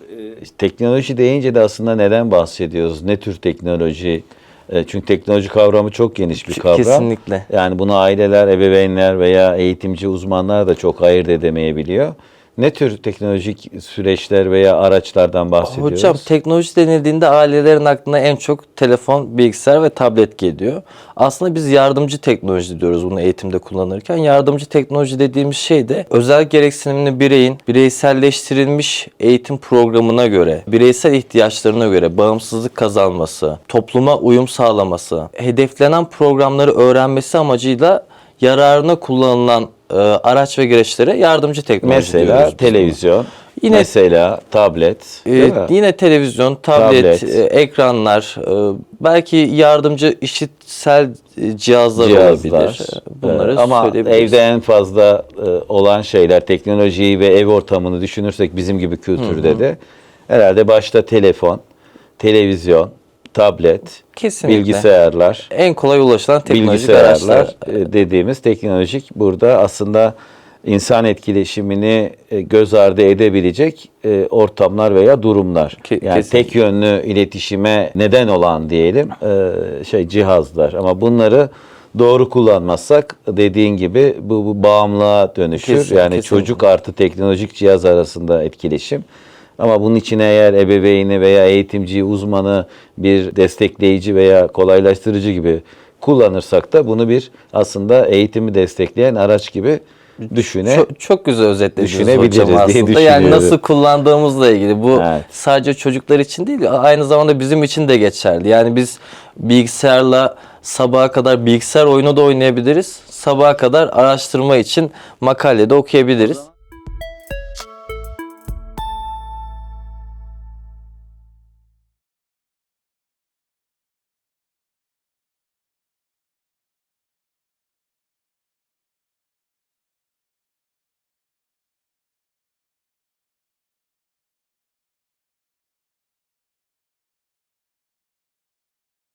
e, teknoloji deyince de aslında neden bahsediyoruz? Ne tür teknoloji? E, Çünkü teknoloji kavramı çok geniş bir kavram. kesinlikle. Yani bunu aileler, ebeveynler veya eğitimci uzmanlar da çok ayırt edemeyebiliyor. Ne tür teknolojik süreçler veya araçlardan bahsediyoruz? Hocam teknoloji denildiğinde ailelerin aklına en çok telefon, bilgisayar ve tablet geliyor. Aslında biz yardımcı teknoloji diyoruz bunu eğitimde kullanırken. Yardımcı teknoloji dediğimiz şey de özel gereksinimli bireyin bireyselleştirilmiş eğitim programına göre, bireysel ihtiyaçlarına göre bağımsızlık kazanması, topluma uyum sağlaması, hedeflenen programları öğrenmesi amacıyla yararına kullanılan e, araç ve gereçlere yardımcı teknoloji Mesela diyoruz. televizyon, Yine- mesela tablet, mi? yine televizyon, tablet, Tablet. e, ekranlar, e, belki yardımcı işitsel e, cihazlar, olabilir. E, Bunları Ee, Ama evde en fazla e, olan şeyler teknolojiyi ve ev ortamını düşünürsek bizim gibi kültürde de herhalde başta telefon, televizyon, tablet, Kesinlikle. bilgisayarlar, en kolay ulaşılan teknolojik araçlar. e, dediğimiz teknolojik burada aslında insan etkileşimini e, göz ardı edebilecek e, ortamlar veya durumlar. Ke- yani kesinlikle. tek yönlü iletişime neden olan diyelim şey cihazlar ama bunları doğru kullanmazsak dediğin gibi bu, bu bağımlılığa dönüşür. Kesin- yani kesinlikle. çocuk artı teknolojik cihaz arasında etkileşim. Ama bunun içine eğer ebeveyni veya eğitimci, uzmanı bir destekleyici veya kolaylaştırıcı gibi kullanırsak da bunu bir aslında eğitimi destekleyen araç gibi düşüne. Çok, çok güzel özetlediniz düşünebiliriz hocam diye aslında. Yani düşünüyorum. nasıl kullandığımızla ilgili. Bu Evet. sadece çocuklar için değil, aynı zamanda bizim için de geçerli. Yani biz bilgisayarla sabaha kadar bilgisayar oyunu da oynayabiliriz. Sabaha kadar araştırma için makale de okuyabiliriz.